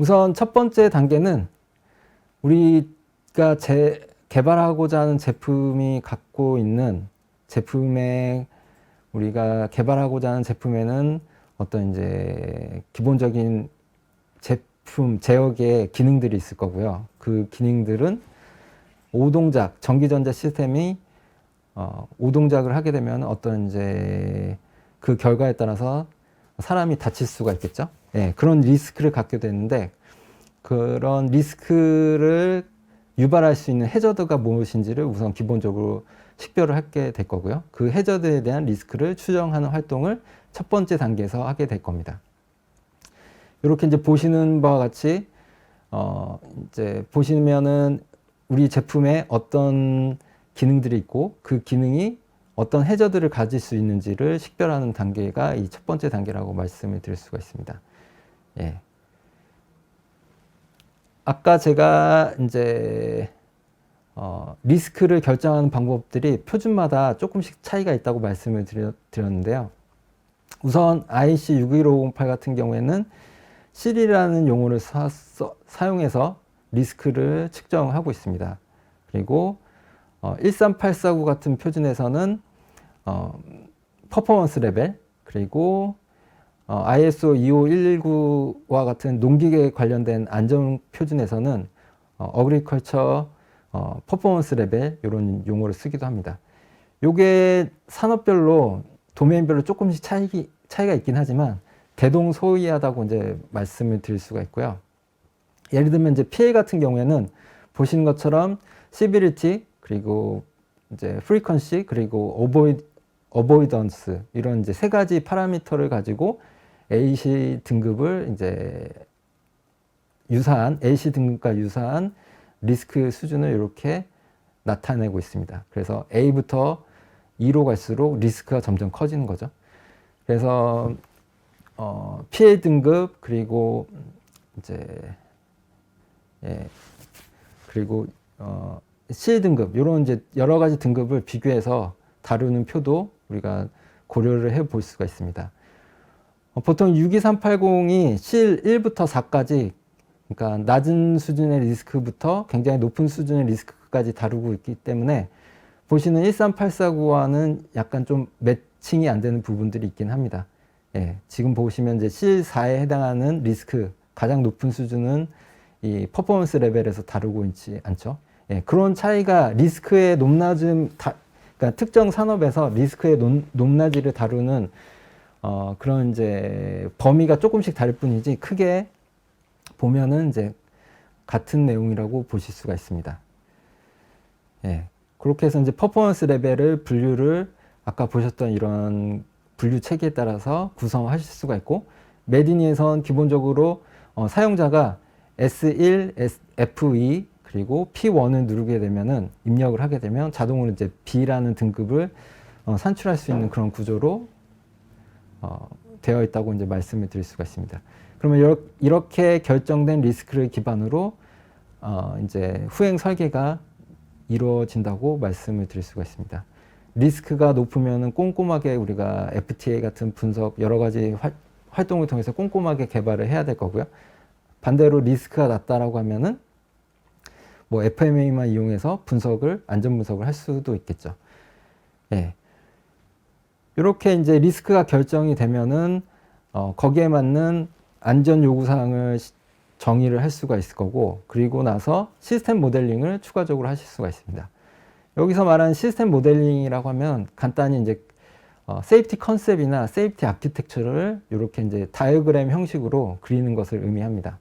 우선 첫 번째 단계는 우리가 제, 개발하고자 하는 제품이 갖고 있는 제품에 우리가 개발하고자 하는 제품에는 어떤 이제 기본적인 제품 제역의 기능들이 있을 거고요. 그 기능들은 오동작 전기전자 시스템이 어, 오동작을 하게 되면 어떤 이제 그 결과에 따라서 사람이 다칠 수가 있겠죠. 예, 그런 리스크를 갖게 되는데 그런 리스크를 유발할 수 있는 해저드가 무엇인지를 우선 기본적으로 식별을 하게 될 거고요. 그 해저드에 대한 리스크를 추정하는 활동을 첫 번째 단계에서 하게 될 겁니다. 이렇게 이제 보시는 바와 같이 어 이제 보시면은 우리 제품에 어떤 기능들이 있고 그 기능이 어떤 해저드를 가질 수 있는지를 식별하는 단계가 이 첫 번째 단계라고 말씀을 드릴 수가 있습니다. 예. 아까 제가 이제 어, 리스크를 결정하는 방법들이 표준마다 조금씩 차이가 있다고 말씀을 드렸는데요. 우선 IC 61508 같은 경우에는 실이라는 용어를 사, 써, 사용해서 리스크를 측정하고 있습니다. 그리고 어, 13849 같은 표준에서는 어, 퍼포먼스 레벨 그리고 어, ISO 25119와 같은 농기계 관련된 안전 표준에서는 어, 어그리컬처 어, 퍼포먼스 레벨 이런 용어를 쓰기도 합니다. 요게 산업별로 도메인별로 조금씩 차이, 차이가 있긴 하지만 대동소이하다고 이제 말씀을 드릴 수가 있고요. 예를 들면 이제 PA 같은 경우에는 보시는 것처럼 시비리티 그리고 이제 프리퀀시 그리고 어보이 어보이던스 이런 이제 세 가지 파라미터를 가지고 AC 등급을 이제 유사한 AC 등급과 유사한 리스크 수준을 이렇게 나타내고 있습니다. 그래서 A부터 E로 갈수록 리스크가 점점 커지는 거죠. 그래서 어, 피해 등급 그리고 이제 예 그리고 어, C 등급 이런 이제 여러 가지 등급을 비교해서 다루는 표도 우리가 고려를 해 볼 수가 있습니다. 어, 보통 62380이 실 1부터 4까지 그러니까 낮은 수준의 리스크부터 굉장히 높은 수준의 리스크까지 다루고 있기 때문에 보시는 13849와는 약간 좀 매칭이 안 되는 부분들이 있긴 합니다. 예, 지금 보시면 이제 C4에 해당하는 리스크 가장 높은 수준은 이 퍼포먼스 레벨에서 다루고 있지 않죠. 예, 그런 차이가 리스크의 높낮음, 다, 그러니까 특정 산업에서 리스크의 높, 높낮이를 다루는 어, 그런 이제 범위가 조금씩 다를 뿐이지 크게 보면은 이제 같은 내용이라고 보실 수가 있습니다. 예. 그렇게 해서 이제 퍼포먼스 레벨을 분류를 아까 보셨던 이런 분류 체계에 따라서 구성하실 수가 있고 메디니에선 기본적으로 어, 사용자가 S1, S, F2 그리고 P1을 누르게 되면은 입력을 하게 되면 자동으로 이제 B라는 등급을 어, 산출할 수 있는 그런 구조로 어, 되어 있다고 이제 말씀을 드릴 수가 있습니다. 그러면 이렇게 결정된 리스크를 기반으로 어, 이제 후행 설계가 이루어진다고 말씀을 드릴 수가 있습니다. 리스크가 높으면 꼼꼼하게 우리가 FTA 같은 분석 여러 가지 활, 활동을 통해서 꼼꼼하게 개발을 해야 될 거고요. 반대로 리스크가 낮다라고 하면은 뭐 FMA만 이용해서 분석을 안전 분석을 할 수도 있겠죠. 예. 이렇게 이제 리스크가 결정이 되면은 어, 거기에 맞는 안전 요구 사항을 정의를 할 수가 있을 거고 그리고 나서 시스템 모델링을 추가적으로 하실 수가 있습니다. 여기서 말하는 시스템 모델링이라고 하면 간단히 이제 어, 세이프티 컨셉이나 세이프티 아키텍처를 이렇게 이제 다이어그램 형식으로 그리는 것을 의미합니다.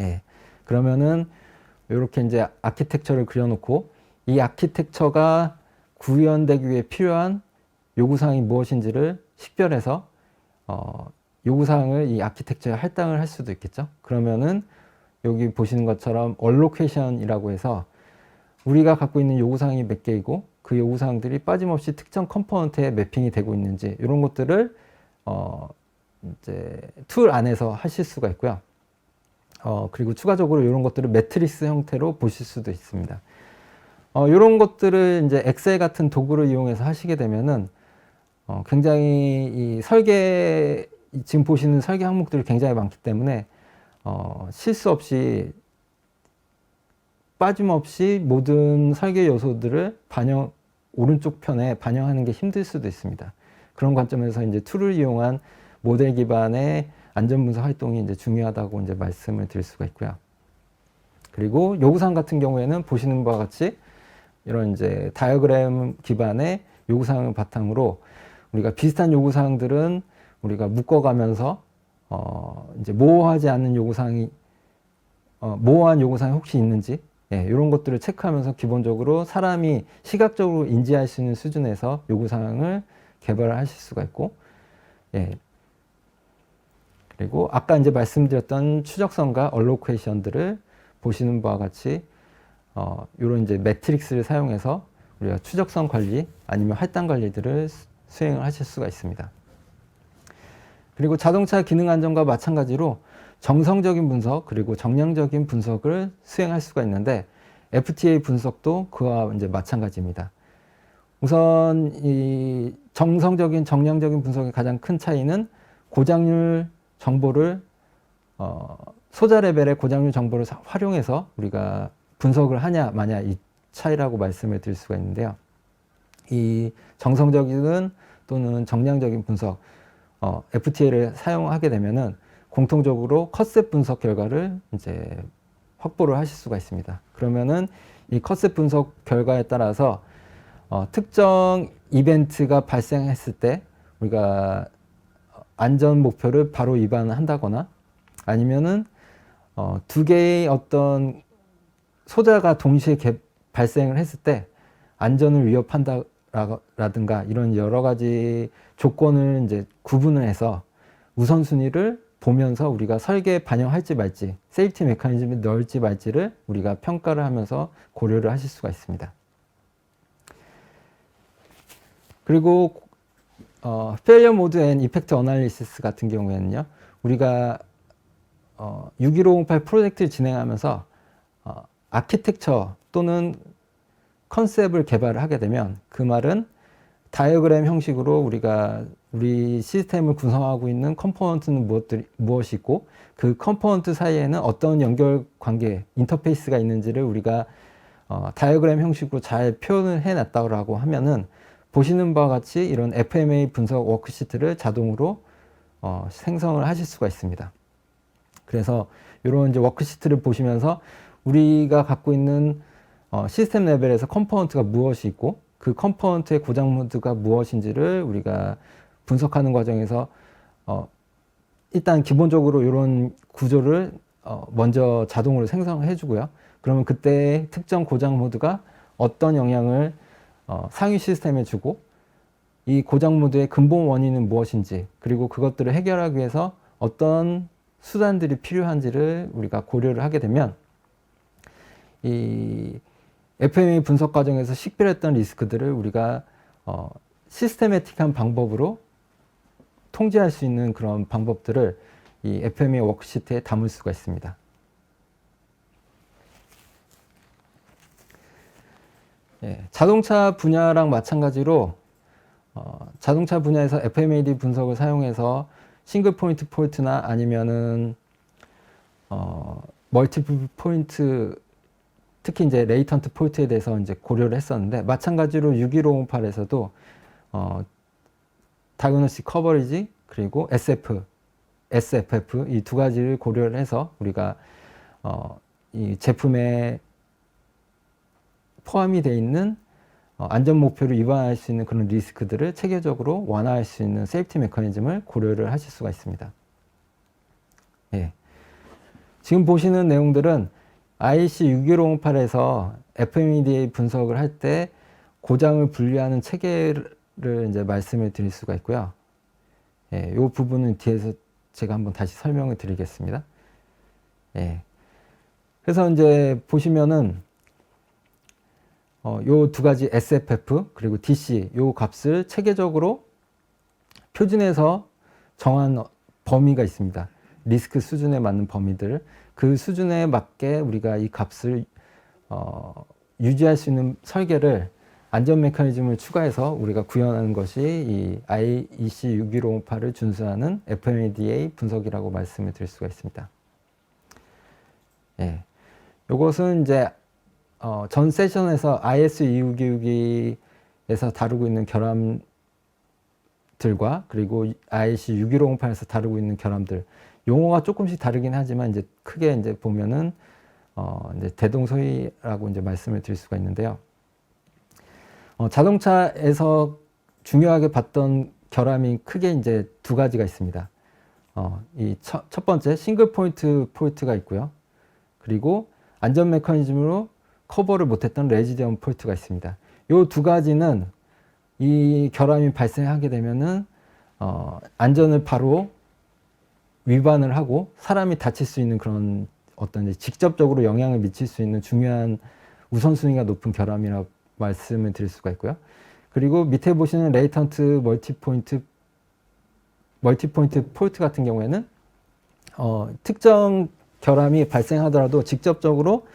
예. 그러면은 이렇게 이제 아키텍처를 그려놓고 이 아키텍처가 구현되기 위해 필요한 요구사항이 무엇인지를 식별해서 어, 요구사항을 이 아키텍처에 할당을 할 수도 있겠죠. 그러면은 여기 보시는 것처럼 얼로케이션이라고 해서 우리가 갖고 있는 요구사항이 몇 개이고 그 요구사항들이 빠짐없이 특정 컴포넌트에 매핑이 되고 있는지 이런 것들을 어, 이제 툴 안에서 하실 수가 있고요. 어, 그리고 추가적으로 이런 것들을 매트리스 형태로 보실 수도 있습니다. 어, 이런 것들을 이제 엑셀 같은 도구를 이용해서 하시게 되면은 어, 굉장히 이 설계 지금 보시는 설계 항목들이 굉장히 많기 때문에 어, 실수 없이 빠짐없이 모든 설계 요소들을 반영 오른쪽 편에 반영하는 게 힘들 수도 있습니다. 그런 관점에서 이제 툴을 이용한 모델 기반의 안전 분석 활동이 이제 중요하다고 이제 말씀을 드릴 수가 있고요. 그리고 요구사항 같은 경우에는 보시는 바와 같이 이런 이제 다이어그램 기반의 요구사항을 바탕으로 우리가 비슷한 요구 사항들은 우리가 묶어가면서 어 이제 모호하지 않는 요구 사항이 어 모호한 요구 사항이 혹시 있는지 예, 이런 것들을 체크하면서 기본적으로 사람이 시각적으로 인지할 수 있는 수준에서 요구 사항을 개발을 하실 수가 있고 예. 그리고 아까 이제 말씀드렸던 추적성과 얼로케이션들을 보시는 바와 같이 어, 이런 이제 매트릭스를 사용해서 우리가 추적성 관리 아니면 할당 관리들을 수- 수행을 하실 수가 있습니다. 그리고 자동차 기능 안정과 마찬가지로 정성적인 분석 그리고 정량적인 분석을 수행할 수가 있는데 FTA 분석도 그와 이제 마찬가지입니다. 우선 이 정성적인 정량적인 분석의 가장 큰 차이는 고장률 정보를 어, 소자 레벨의 고장률 정보를 사- 활용해서 우리가 분석을 하냐 마냐 이 차이라고 말씀을 드릴 수가 있는데요. 이 정성적인 또는 정량적인 분석 어, FTA를 사용하게 되면은 공통적으로 컷셋 분석 결과를 이제 확보를 하실 수가 있습니다. 그러면은 이 컷셋 분석 결과에 따라서 어, 특정 이벤트가 발생했을 때 우리가 안전 목표를 바로 위반한다거나 아니면은 어, 두 개의 어떤 소자가 동시에 개- 발생을 했을 때 안전을 위협한다 라든가 이런 여러 가지 조건을 이제 구분을 해서 우선순위를 보면서 우리가 설계에 반영할지 말지, 세이프티 메커니즘을 넣을지 말지를 우리가 평가를 하면서 고려를 하실 수가 있습니다. 그리고 어, failure mode and effect analysis 같은 경우에는요, 우리가 어, 61508 프로젝트를 진행하면서 어, 아키텍처 또는 컨셉을 개발을 하게 되면 그 말은 다이어그램 형식으로 우리가 우리 시스템을 구성하고 있는 컴포넌트는 무엇들, 무엇이 있고 그 컴포넌트 사이에는 어떤 연결 관계, 인터페이스가 있는지를 우리가 어, 다이어그램 형식으로 잘 표현을 해놨다고 하면은 보시는 바와 같이 이런 FMA 분석 워크시트를 자동으로 어, 생성을 하실 수가 있습니다. 그래서 이런 이제 워크시트를 보시면서 우리가 갖고 있는 어, 시스템 레벨에서 컴포넌트가 무엇이 있고 그 컴포넌트의 고장 모드가 무엇인지를 우리가 분석하는 과정에서 어, 일단 기본적으로 이런 구조를 어, 먼저 자동으로 생성해 주고요. 그러면 그때 특정 고장 모드가 어떤 영향을 어, 상위 시스템에 주고 이 고장 모드의 근본 원인은 무엇인지 그리고 그것들을 해결하기 위해서 어떤 수단들이 필요한지를 우리가 고려를 하게 되면 이 FMA 분석 과정에서 식별했던 리스크들을 우리가 어, 시스테매틱한 방법으로 통제할 수 있는 그런 방법들을 이 FMA 워크시트에 담을 수가 있습니다. 예, 자동차 분야랑 마찬가지로 어, 자동차 분야에서 FMAD 분석을 사용해서 싱글 포인트 폴트나 아니면은 어, 멀티플 포인트 특히 이제 레이턴트 폴트에 대해서 이제 고려를 했었는데 마찬가지로 61508에서도 어, 다이그노시 커버리지 그리고 SF, SFF 이 두 가지를 고려를 해서 우리가 어, 이 제품에 포함이 되어 있는 어, 안전 목표를 위반할 수 있는 그런 리스크들을 체계적으로 완화할 수 있는 세이프티 메커니즘을 고려를 하실 수가 있습니다. 예. 지금 보시는 내용들은 IC 61508에서 FMEDA 분석을 할 때 고장을 분리하는 체계를 이제 말씀을 드릴 수가 있고요. 예, 이 부분은 뒤에서 제가 한번 다시 설명을 드리겠습니다. 예. 그래서 이제 보시면은 어, 요두 가지 SFF 그리고 DC 요 값을 체계적으로 표준에서 정한 범위가 있습니다. 리스크 수준에 맞는 범위들 그 수준에 맞게 우리가 이 값을 어, 유지할 수 있는 설계를 안전 메커니즘을 추가해서 우리가 구현하는 것이 이 IEC 61508을 준수하는 FMEDA 분석이라고 말씀을 드릴 수가 있습니다. 예. 요것은 이제 어, 전 세션에서 IS 2622에서 다루고 있는 결함들과 그리고 IC 61508에서 다루고 있는 결함들 용어가 조금씩 다르긴 하지만 이제 크게 이제 보면은 어, 이제 대동소이라고 이제 말씀을 드릴 수가 있는데요. 어, 자동차에서 중요하게 봤던 결함이 크게 이제 두 가지가 있습니다. 어, 이첫 번째 싱글 포인트 포인트가 있고요. 그리고 안전 메커니즘으로 커버를 못했던 레지디엄 폴트가 있습니다. 이 두 가지는 이 결함이 발생하게 되면은 어, 안전을 바로 위반을 하고 사람이 다칠 수 있는 그런 어떤 직접적으로 영향을 미칠 수 있는 중요한 우선순위가 높은 결함이라고 말씀을 드릴 수가 있고요. 그리고 밑에 보시는 레이턴트 멀티포인트 멀티포인트 폴트 같은 경우에는 어, 특정 결함이 발생하더라도 직접적으로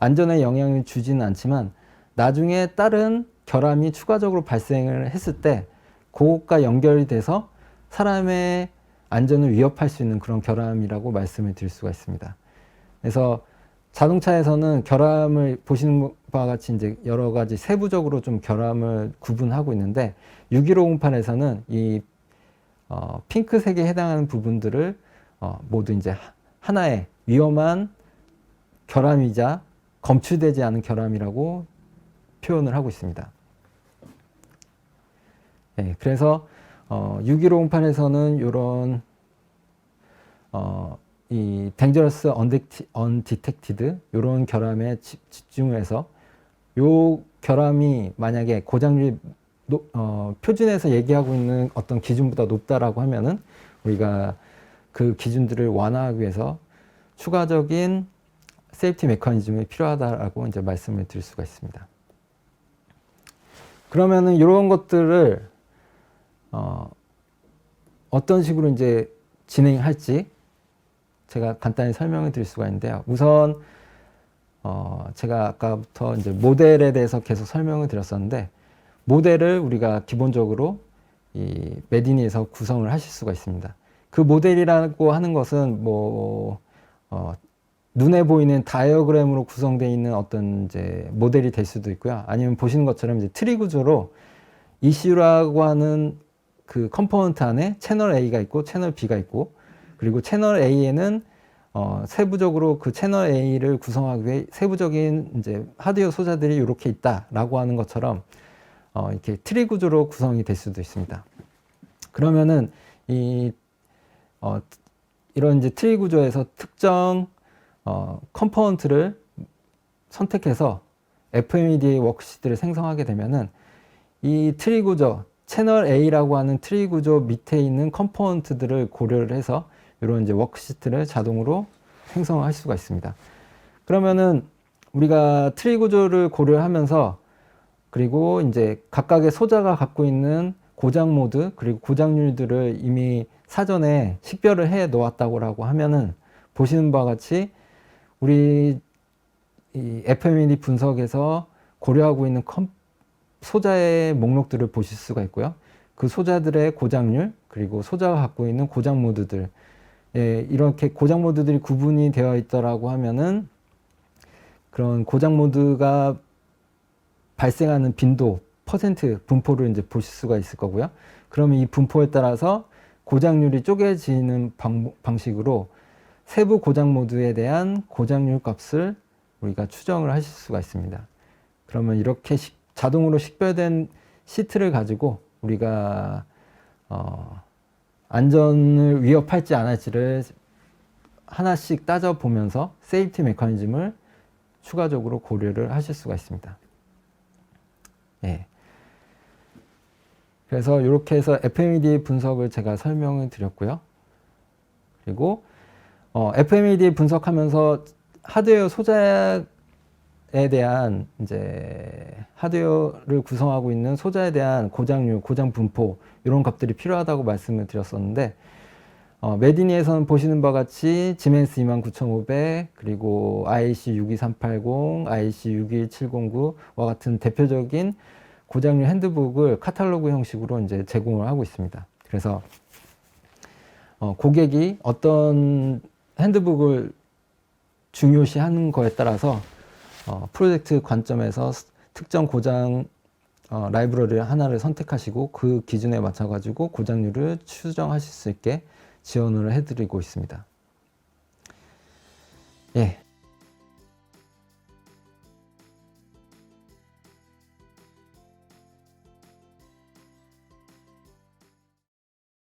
안전에 영향을 주지는 않지만 나중에 다른 결함이 추가적으로 발생을 했을 때 그것과 연결이 돼서 사람의 안전을 위협할 수 있는 그런 결함이라고 말씀을 드릴 수가 있습니다. 그래서 자동차에서는 결함을 보시는 바와 같이 이제 여러 가지 세부적으로 좀 결함을 구분하고 있는데 61508에서는 이 어, 핑크색에 해당하는 부분들을 어, 모두 이제 하나의 위험한 결함이자 검출되지 않은 결함이라고 표현을 하고 있습니다. 네, 그래서 어, 61508에서는 이런 어, 이 dangerous undetected 이런 결함에 집중을 해서 요 결함이 만약에 고장률 노, 어, 표준에서 얘기하고 있는 어떤 기준보다 높다라고 하면은 우리가 그 기준들을 완화하기 위해서 추가적인 세이프티 메커니즘이 필요하다라고 이제 말씀을 드릴 수가 있습니다. 그러면은 이런 것들을 어, 어떤 식으로 이제 진행할지 제가 간단히 설명을 드릴 수가 있는데요. 우선 어, 제가 아까부터 이제 모델에 대해서 계속 설명을 드렸었는데 모델을 우리가 기본적으로 이 메디니에서 구성을 하실 수가 있습니다. 그 모델이라고 하는 것은 뭐 어, 눈에 보이는 다이어그램으로 구성되어 있는 어떤 이제 모델이 될 수도 있고요. 아니면 보시는 것처럼 이제 트리 구조로 ECU라고 하는 그 컴포넌트 안에 채널 A가 있고 채널 B가 있고 그리고 채널 A에는 어, 세부적으로 그 채널 A를 구성하기 위해 세부적인 이제 하드웨어 소자들이 이렇게 있다라고 하는 것처럼 어, 이렇게 트리 구조로 구성이 될 수도 있습니다. 그러면은 이 어, 이런 이제 트리 구조에서 특정 어, 컴포넌트를 선택해서 FMEDA 워크시트를 생성하게 되면은 이 트리 구조, 채널 A라고 하는 트리 구조 밑에 있는 컴포넌트들을 고려를 해서 이런 이제 워크시트를 자동으로 생성할 수가 있습니다. 그러면은 우리가 트리 구조를 고려하면서 그리고 이제 각각의 소자가 갖고 있는 고장 모드 그리고 고장률들을 이미 사전에 식별을 해 놓았다고 하면은 보시는 바와 같이 우리 이 FMED 분석에서 고려하고 있는 컴, 소자의 목록들을 보실 수가 있고요. 그 소자들의 고장률 그리고 소자가 갖고 있는 고장 모드들 예, 이렇게 고장 모드들이 구분이 되어 있더라고 하면은 그런 고장 모드가 발생하는 빈도 퍼센트 분포를 이제 보실 수가 있을 거고요. 그러면 이 분포에 따라서 고장률이 쪼개지는 방, 방식으로 세부 고장 모드에 대한 고장률 값을 우리가 추정을 하실 수가 있습니다. 그러면 이렇게 식, 자동으로 식별된 시트를 가지고 우리가 어, 안전을 위협할지 안 할지를 하나씩 따져 보면서 세이프티 메커니즘을 추가적으로 고려를 하실 수가 있습니다. 예. 그래서 이렇게 해서 FMED 분석을 제가 설명을 드렸고요. 그리고 어, FMED 분석하면서 하드웨어 소자 에 대한 이제 하드웨어를 구성하고 있는 소자에 대한 고장률, 고장 분포 이런 값들이 필요하다고 말씀을 드렸었는데 어, 메디니에서는 보시는 바와 같이 지멘스 29500 그리고 IC 62380, IC 61709와 같은 대표적인 고장률 핸드북을 카탈로그 형식으로 이제 제공을 하고 있습니다. 그래서 어, 고객이 어떤 핸드북을 중요시하는 거에 따라서 어, 프로젝트 관점에서 스- 특정 고장 어, 라이브러리 하나를 선택하시고 그 기준에 맞춰 가지고 고장률을 추정하실 수 있게 지원을 해드리고 있습니다. 예,